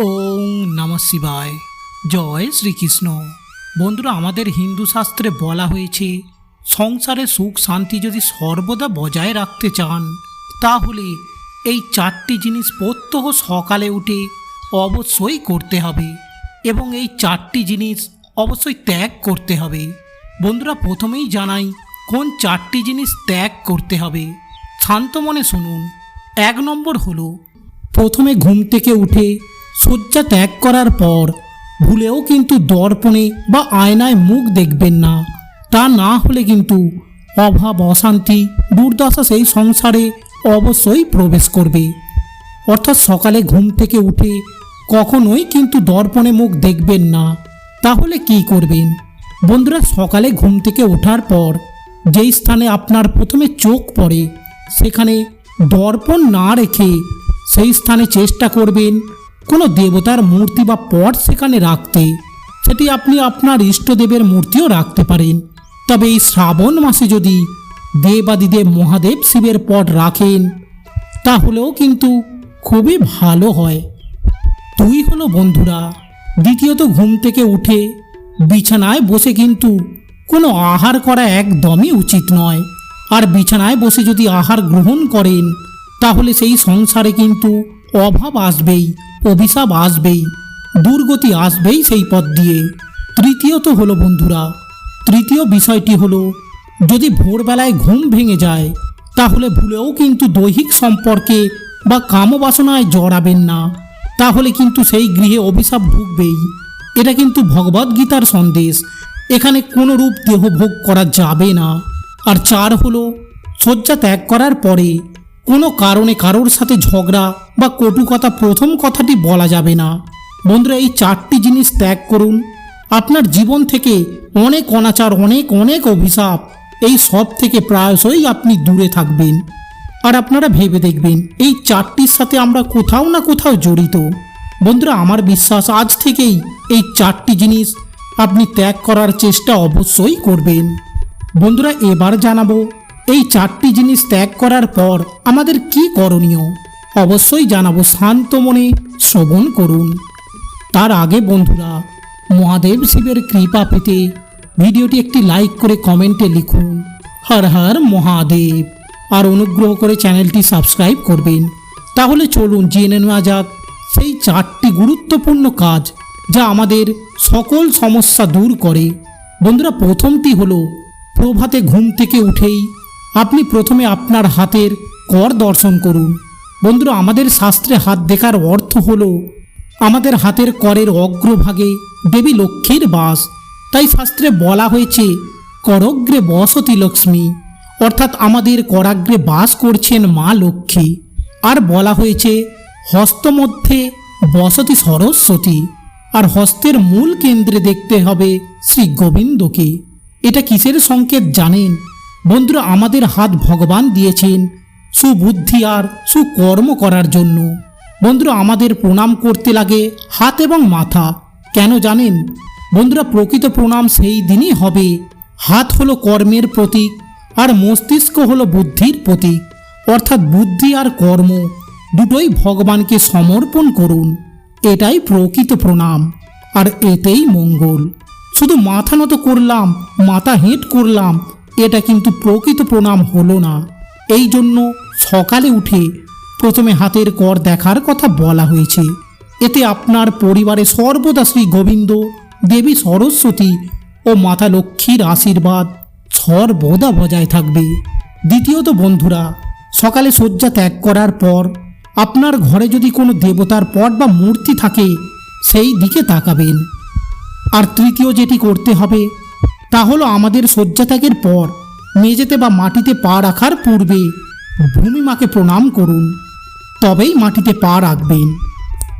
ওং নম শিবায়। জয় শ্রীকৃষ্ণ। বন্ধুরা, আমাদের হিন্দু শাস্ত্রে বলা হয়েছে, সংসারে সুখ শান্তি যদি সর্বদা বজায় রাখতে চান, তাহলে এই চারটি জিনিস প্রত্যহ সকালে উঠে অবশ্যই করতে হবে এবং এই চারটি জিনিস অবশ্যই ত্যাগ করতে হবে। বন্ধুরা, প্রথমেই জানাই কোন চারটি জিনিস ত্যাগ করতে হবে। শান্ত মনে শুনুন। এক নম্বর হলো, প্রথমে ঘুম থেকে উঠে শয্যা ত্যাগ করার পর ভুলেও কিন্তু দর্পণে বা আয়নায় মুখ দেখবেন না। তা না হলে কিন্তু অভাব, অশান্তি, দুর্দশা সেই সংসারে অবশ্যই প্রবেশ করবে। অর্থাৎ সকালে ঘুম থেকে উঠে কখনোই কিন্তু দর্পণে মুখ দেখবেন না। তাহলে কি করবেন? বন্ধুরা, সকালে ঘুম থেকে ওঠার পর যেই স্থানে আপনার প্রথমে চোখ পড়ে, সেখানে দর্পণ না রেখে সেই স্থানে চেষ্টা করবেন কোনো দেবতার মূর্তি বা পট সেখানে রাখতে, সেটি আপনি আপনার ইষ্টদেবের মূর্তিও রাখতে পারেন। তবে এই শ্রাবণ মাসে যদি দেবাদিদেব মহাদেব শিবের পট রাখেন, তাহলেও কিন্তু খুবই ভালো হয়। দুই হলো বন্ধুরা, দ্বিতীয়ত ঘুম থেকে উঠে বিছানায় বসে কিন্তু কোনো আহার করা একদমই উচিত নয়। আর বিছানায় বসে যদি আহার গ্রহণ করেন, তাহলে সেই সংসারে কিন্তু অভাব আসবেই। অভিশাপ আসবেই, দুর্গতি আসবেই সেই পথ দিয়ে। তৃতীয়ত হলো বন্ধুরা, তৃতীয় বিষয়টি হলো, যদি ভোরবেলায় ঘুম ভেঙে যায়, তাহলে ভুলেও কিন্তু দৈহিক সম্পর্কে বা কামবাসনায় জড়াবেন না। তাহলে কিন্তু সেই গৃহে অভিশাপ ঢুকবেই এটা কিন্তু ভগবদ্গীতার সন্দেশ। এখানে কোনো রূপ দেহ ভোগ করা যাবে না। আর চার হলো, শয্যা ত্যাগ করার পরে কোনো কারণে কারোর সাথে ঝগড়া বা কটু কথা প্রথম কথাটি বলা যাবে না। বন্ধুরা, এই চারটি জিনিস ত্যাগ করুন। আপনার জীবন থেকে অনেক অনাচার, অনেক অনেক অভিশাপ, এই সব থেকে প্রায়শই আপনি দূরে থাকবেন। আর আপনারা ভেবে দেখবেন, এই চারটির সাথে আমরা কোথাও না কোথাও জড়িত। বন্ধুরা, আমার বিশ্বাস আজ থেকেই এই চারটি জিনিস আপনি ত্যাগ করার চেষ্টা অবশ্যই করবেন। বন্ধুরা, এবার জানাব, এই চারটি জিনিস ত্যাগ করার পর আমাদের কি করণীয়? অবশ্যই জানাব শান্ত মনে শ্রবণ করুন। তার আগে বন্ধুরা, মহাদেব শিবের কৃপা পেতে ভিডিওটি একটি লাইক করে কমেন্টে লিখুন। হর হর মহাদেব। আর অনুগ্রহ করে চ্যানেলটি সাবস্ক্রাইব করবেন। তাহলে চলুন জেনে নেওয়া যাক সেই চারটি গুরুত্বপূর্ণ কাজ যা আমাদের সকল সমস্যা দূর করে। বন্ধুরা, প্রথমটি হলো, প্রভাতে ঘুম থেকে উঠেই আপনি প্রথমে আপনার হাতের কর দর্শন করুন। বন্ধুরা, আমাদের শাস্ত্রে হাত দেখার অর্থ হলো, আমাদের হাতের করের অগ্রভাগে দেবী লক্ষ্মীর বাস। তাই শাস্ত্রে বলা হয়েছে, করগ্রে বসতি লক্ষ্মী। অর্থাৎ আমাদের করাগ্রে বাস করছেন মা লক্ষ্মী। আর বলা হয়েছে, হস্তমধ্যে বসতি সরস্বতী। আর হস্তের মূল কেন্দ্রে দেখতে হবে শ্রী গোবিন্দকে। এটা কিসের সংকেত জানেন? বন্ধুরা, আমাদের হাত ভগবান দিয়েছেন সুবুদ্ধি আর সুকর্ম করার জন্য। বন্ধুরা, আমাদের প্রণাম করতে লাগে হাত এবং মাথা। কেন জানেন? বন্ধুরা, প্রকৃত প্রণাম সেই দিনই হবে। হাত হলো কর্মের প্রতীক আর মস্তিষ্ক হলো বুদ্ধির প্রতীক। অর্থাৎ বুদ্ধি আর কর্ম দুটোই ভগবানকে সমর্পণ করুন। এটাই প্রকৃত প্রণাম আর এতেই মঙ্গল। শুধু মাথা নত করলাম, মাথা হেঁট করলাম, এটা কিন্তু প্রকৃত প্রণাম হলো না। এই জন্য সকালে উঠে প্রথমে হাতের কর দেখার কথা বলা হয়েছে। এতে আপনার পরিবারে সর্বদা শ্রী গোবিন্দ, দেবী সরস্বতী ও মাতা লক্ষ্মীর আশীর্বাদ সর্বদা বজায় থাকবে। দ্বিতীয়ত বন্ধুরা, সকালে শয্যা ত্যাগ করার পর আপনার ঘরে যদি কোনো দেবতার পট বা মূর্তি থাকে, সেই দিকে তাকাবেন। আর তৃতীয় যেটি করতে হবে, তা হলো আমাদের শয্যা ত্যাগের পর মেঝেতে বা মাটিতে পা রাখার পূর্বে ভূমিমাকে প্রণাম করুন। তবেই মাটিতে পা রাখবেন।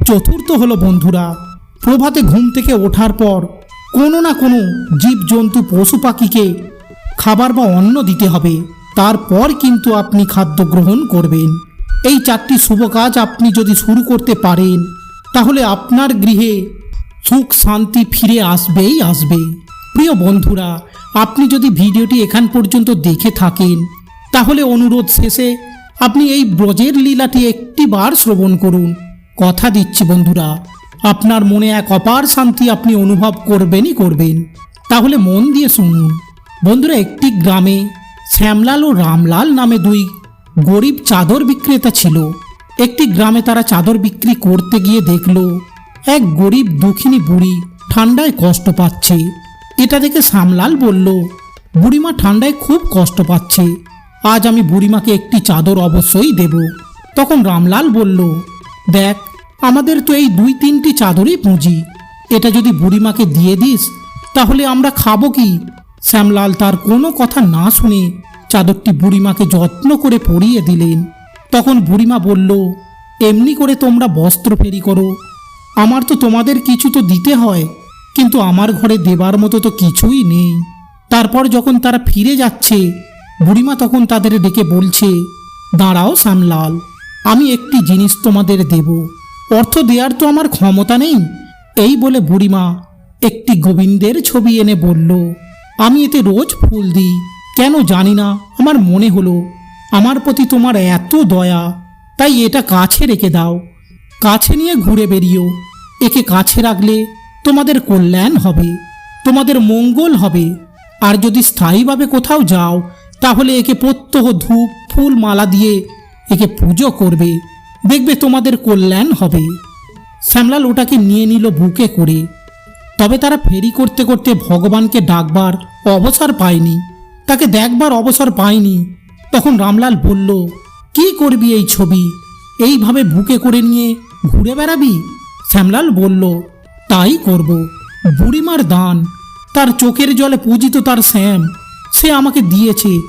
চতুর্থ হলো বন্ধুরা, প্রভাতে ঘুম থেকে ওঠার পর কোনো না কোনো জীবজন্তু পশু পাখিকে খাবার বা অন্ন দিতে হবে। তারপর কিন্তু আপনি খাদ্য গ্রহণ করবেন। এই চারটি শুভ কাজ আপনি যদি শুরু করতে পারেন, তাহলে আপনার গৃহে সুখ শান্তি ফিরে আসবেই আসবে। প্রিয় বন্ধুরা, আপনি যদি ভিডিওটি এখান পর্যন্ত দেখে থাকেন, তাহলে অনুরোধ শেষে আপনি এই ব্রজের লীলাটি একটি বার শ্রবণ করুন। কথা দিচ্ছি বন্ধুরা, আপনার মনে এক অপার শান্তি আপনি অনুভব করবেনই করবেন। তাহলে মন দিয়ে শুনুন। বন্ধুরা, একটি গ্রামে শ্যামলাল ও রামলাল নামে দুই গরিব চাদর বিক্রেতা ছিল। একটি গ্রামে তারা চাদর বিক্রি করতে গিয়ে দেখল, এক গরিব দুঃখিনী বুড়ি ঠান্ডায় কষ্ট পাচ্ছে। এটা দেখে শ্যামলাল বলল, বুড়িমা ঠান্ডায় খুব কষ্ট পাচ্ছে। আজ আমি বুড়িমাকে একটি চাদর অবশ্যই দেব। তখন রামলাল বলল, দেখ, আমাদের তো এই দুই তিনটি চাদরই পুঁজি। এটা যদি বুড়িমাকে দিয়ে দিস, তাহলে আমরা খাব কি? শ্যামলাল তার কোনো কথা না শুনে চাদরটি বুড়িমাকে যত্ন করে পরিয়ে দিলেন। তখন বুড়িমা বলল, এমনি করে তোমরা বস্ত্র ফেরি করো। আমার তো তোমাদের কিছু তো দিতে হয়। কিন্তু আমার ঘরে দেবার মতো তো কিছুই নেই। তারপর যখন তারা ফিরে যাচ্ছে, বুড়িমা তখন তাদের ডেকে বলছে, দাঁড়াও শ্যামলাল, আমি একটি জিনিস তোমাদের দেব। অর্থ দেওয়ার তো আমার ক্ষমতা নেই। এই বলে বুড়িমা একটি গোবিন্দের ছবি এনে বলল, আমি এতে রোজ ফুল দিই। কেন জানি না, আমার মনে হলো, আমার প্রতি তোমার এত দয়া, তাই এটা কাছে রেখে দাও। কাছে নিয়ে ঘুরে বেরিও একে কাছে রাখলে তোমাদের কল্যাণ হবে, তোমাদের মঙ্গল হবে। আর যদি স্থায়ীভাবে কোথাও যাও, তাহলে একে প্রত্যহ ধূপ, ফুল, মালা দিয়ে একে পুজো করবে। দেখবে তোমাদের কল্যাণ হবে। শ্যামলাল ওটাকে নিয়ে নিল বুকে করে। তবে তারা ফেরি করতে করতে ভগবানকে ডাকবার অবসর পায়নি। তাকে দেখবার অবসর পায়নি। তখন রামলাল বলল, কি করবি এই ছবি? এইভাবে বুকে করে নিয়ে ঘুরে বেড়াবি? শ্যামলাল বলল তাই করব। বুড়িমার দান, তার চোখের জলে পূজিত তার শ্যাম, সে আমাকে দিয়েছে।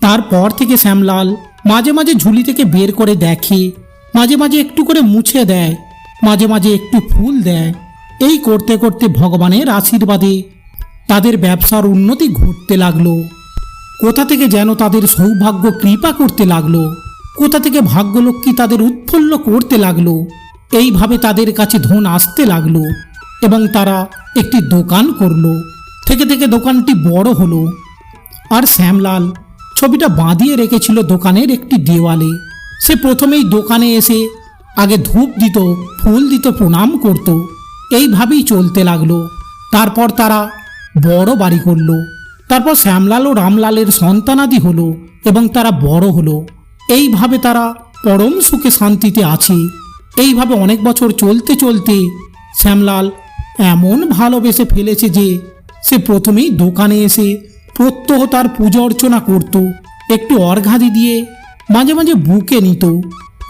তারপর থেকে শ্যামলাল মাঝে মাঝে ঝুলি থেকে বের করে দেখে, মাঝে মাঝে একটু করে মুছে দেয়, মাঝে মাঝে একটু ফুল দেয়। এই করতে করতে ভগবানের আশীর্বাদে তাদের ব্যবসার উন্নতি ঘটতে লাগল। কোথা থেকে যেন তাদের সৌভাগ্য কৃপা করতে লাগল? কোথা থেকে ভাগ্যলক্ষ্মী তাদের উৎফুল্ল করতে লাগল? এইভাবে তাদের কাছে ধন আসতে লাগল। এবং তারা একটি দোকান করল। থেকে থেকে দোকানটি বড় হলো। আর শ্যামলাল ছবিটা বাঁধিয়ে রেখেছিল দোকানের একটি দেওয়ালে। সে প্রথমেই দোকানে এসে আগে ধূপ দিত, ফুল দিত, প্রণাম করত। এইভাবেই চলতে লাগল। তারপর তারা বড় বাড়ি করল। তারপর শ্যামলাল ও রামলালের সন্তানাদি হলো এবং তারা বড় হলো। এইভাবে তারা পরম সুখে শান্তিতে আছে। এইভাবে অনেক বছর চলতে চলতে শ্যামলাল এমন ভালোবেসে ফেলেছে যে সে প্রথমেই দোকানে এসে প্রত্যহ তার পুজো অর্চনা করত, একটু অর্ঘাদি দিয়ে মাঝে মাঝে বুকে নিত।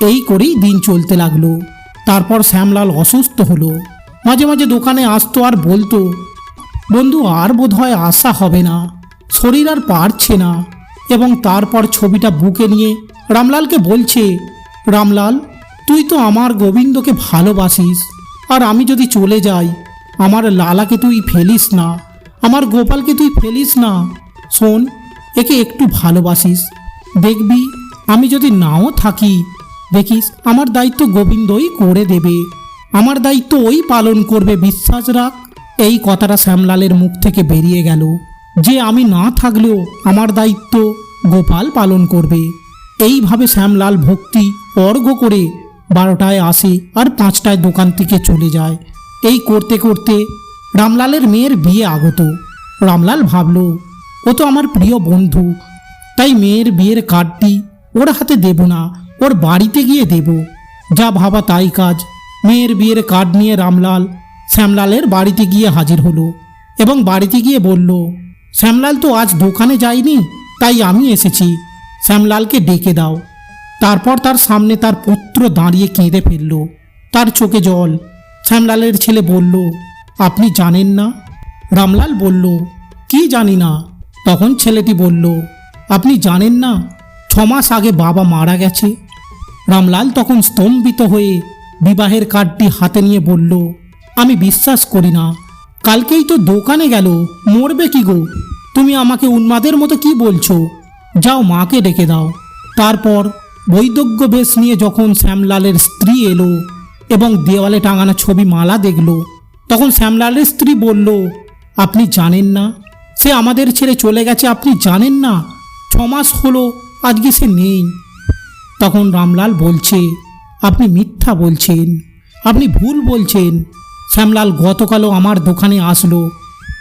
এই করেই দিন চলতে লাগল। তারপর শ্যামলাল অসুস্থ হলো। মাঝে মাঝে দোকানে আসতো আর বলতো, বন্ধু, আর বোধহয় আশা হবে না। শরীর আর পারছে না। এবং তারপর ছবিটা বুকে নিয়ে রামলালকে বলছে, রামলাল, তুই তো আমার গোবিন্দকে ভালোবাসিস। আর আমি যদি চলে যাই আমার লালাকে তুই ফেলিস না, আমার গোপালকে তুই ফেলিস না। শোন, একে একটু ভালোবাসিস। দেখবি, আমি যদি নাও থাকি, দেখিস, আমার দায়িত্ব গোবিন্দই করে দেবে। আমার দায়িত্ব ওই পালন করবে, বিশ্বাস রাখ। এই কথাটা শ্যামলালের মুখ থেকে বেরিয়ে গেল। যে আমি না থাকলেও আমার দায়িত্ব গোপাল পালন করবে। এইভাবে শ্যামলাল ভক্তি অর্ঘ করে বারোটায় আসে আর পাঁচটায় দোকান থেকে চলে যায়। এই করতে করতে রামলালের মেয়ের বিয়ে আগত। রামলাল ভাবল, ও তো আমার প্রিয় বন্ধু, তাই মেয়ের বিয়ের কার্ডটি ওর হাতে দেব না, ওর বাড়িতে গিয়ে দেব। যা ভাবা তাই কাজ। মেয়ের বিয়ের কার্ড নিয়ে রামলাল শ্যামলালের বাড়িতে গিয়ে হাজির হলো এবং বাড়িতে গিয়ে বলল, শ্যামলাল তো আজ দোকানে যায়নি, তাই আমি এসেছি। শ্যামলালকে ডেকে দাও। তারপর তার সামনে তার পুত্র দাঁড়িয়ে কেঁদে ফেলল। তার চোখে জল শ্যামলালের ছেলে বলল, আপনি জানেন না? রামলাল বলল, কি জানি না? তখন ছেলেটি বলল, আপনি জানেন না, ছমাস আগে বাবা মারা গেছে? রামলাল তখন স্তম্ভিত হয়ে বিবাহের কার্ডটি হাতে নিয়ে বলল, আমি বিশ্বাস করি না, কালকেই তো দোকানে গেল, মরবে কি গো? তুমি আমাকে উন্মাদের মতো কি বলছো? যাও মাকে ডেকে দাও। তারপর বৈদজ্ঞ বেশ নিয়ে যখন শ্যামলালের স্ত্রী এলো এবং দেওয়ালে টাঙানো ছবি মালা দেখল। তখন শ্যামলালের স্ত্রী বলল, আপনি জানেন না? সে আমাদের ছেড়ে চলে গেছে, আপনি জানেন না? ছমাস হলো, আজকে সে নেই। তখন রামলাল বলছে, আপনি মিথ্যা বলছেন, আপনি ভুল বলছেন। শ্যামলাল গতকালও আমার দোকানে আসলো,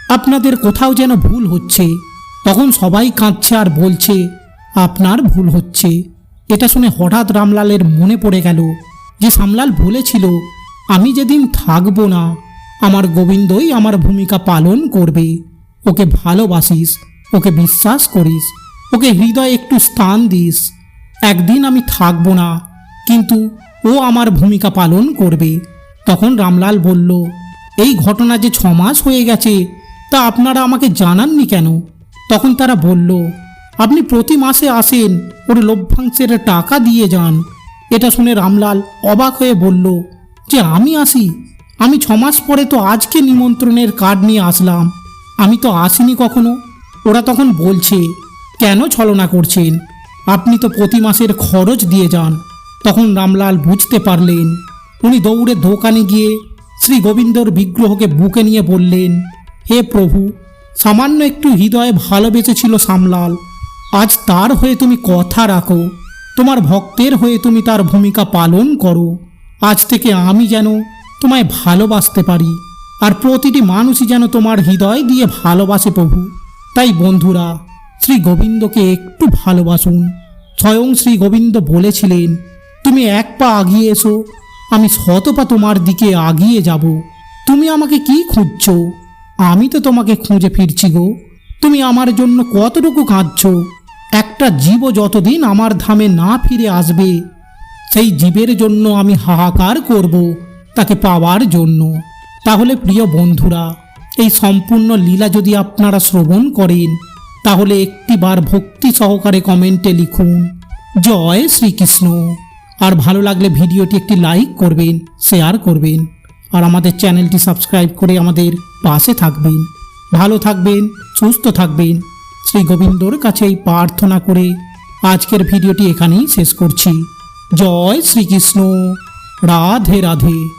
আপনাদের কোথাও যেন ভুল হচ্ছে। তখন সবাই কাঁদছে আর বলছে, আপনার ভুল হচ্ছে। এটা শুনে হঠাৎ রামলালের মনে পড়ে গেল যে শ্যামলাল বলেছিল, আমি যেদিন থাকব না, আমার গোবিন্দই আমার ভূমিকা পালন করবে। ওকে ভালোবাসিস, ওকে বিশ্বাস করিস, ওকে হৃদয়ে একটু স্থান দিস। একদিন আমি থাকব না, কিন্তু ও আমার ভূমিকা পালন করবে। তখন রামলাল বলল, এই ঘটনা যে ছ মাস হয়ে গেছে, তা আপনারা আমাকে জানাননি কেন? তখন তারা বলল, আপনি প্রতি মাসে আসেন, ওর লভ্যাংশের টাকা দিয়ে যান। এটা শুনে রামলাল অবাক হয়ে বলল, যে আমি আসি? আমি ছ মাস পরে তো আজকে নিমন্ত্রণের কার্ড নিয়ে আসলাম। আমি তো আসিনি কখনো? ওরা তখন বলছে, কেন ছলনা করছেন? আপনি তো প্রতি মাসের খরচ দিয়ে যান। তখন রামলাল বুঝতে পারলেন, উনি দৌড়ে দোকানে গিয়ে শ্রী গোবিন্দর বিগ্রহকে বুকে নিয়ে বললেন, হে প্রভু, সামান্য একটু হৃদয়ে ভালোবেসেছিল সামলাল। আজ তার হয়ে তুমি কথা রাখো। তোমার ভক্তের হয়ে তুমি তার ভূমিকা পালন করো। আজ থেকে আমি যেন তোমায় ভালোবাসতে পারি আর প্রতিটি মানুষই যেন তোমার হৃদয় দিয়ে ভালোবাসে প্রভু। তাই বন্ধুরা, শ্রী গোবিন্দকে একটু ভালোবাসুন। স্বয়ং শ্রী গোবিন্দ বলেছিলেন, তুমি এক পা আগিয়ে এসো, আমি শত পা তোমার দিকে আগিয়ে যাব। তুমি আমাকে কি খুঁজছো? আমি তো তোমাকে খুঁজে ফিরছি গো। তুমি আমার জন্য কতটুকু কাঁদছ? একটা জীব যতদিন আমার ধামে না ফিরে আসবে, সেই জীবের জন্য আমি হাহাকার করব তাকে পাওয়ার জন্য। তাহলে প্রিয় বন্ধুরা, এই সম্পূর্ণ লীলা যদি আপনারা শ্রবণ করেন, তাহলে একটিবার ভক্তি সহকারে কমেন্টে লিখুন, জয় শ্রীকৃষ্ণ। আর ভালো লাগলে ভিডিওটি একটি লাইক করবেন, শেয়ার করবেন, আর আমাদের চ্যানেলটি সাবস্ক্রাইব করে আমাদের পাশে থাকবেন। ভালো থাকবেন, সুস্থ থাকবেন। শ্রী গোবিন্দর কাছে এই প্রার্থনা করে আজকের ভিডিওটি এখানেই শেষ করছি। জয় শ্রীকৃষ্ণ। রাধে রাধে।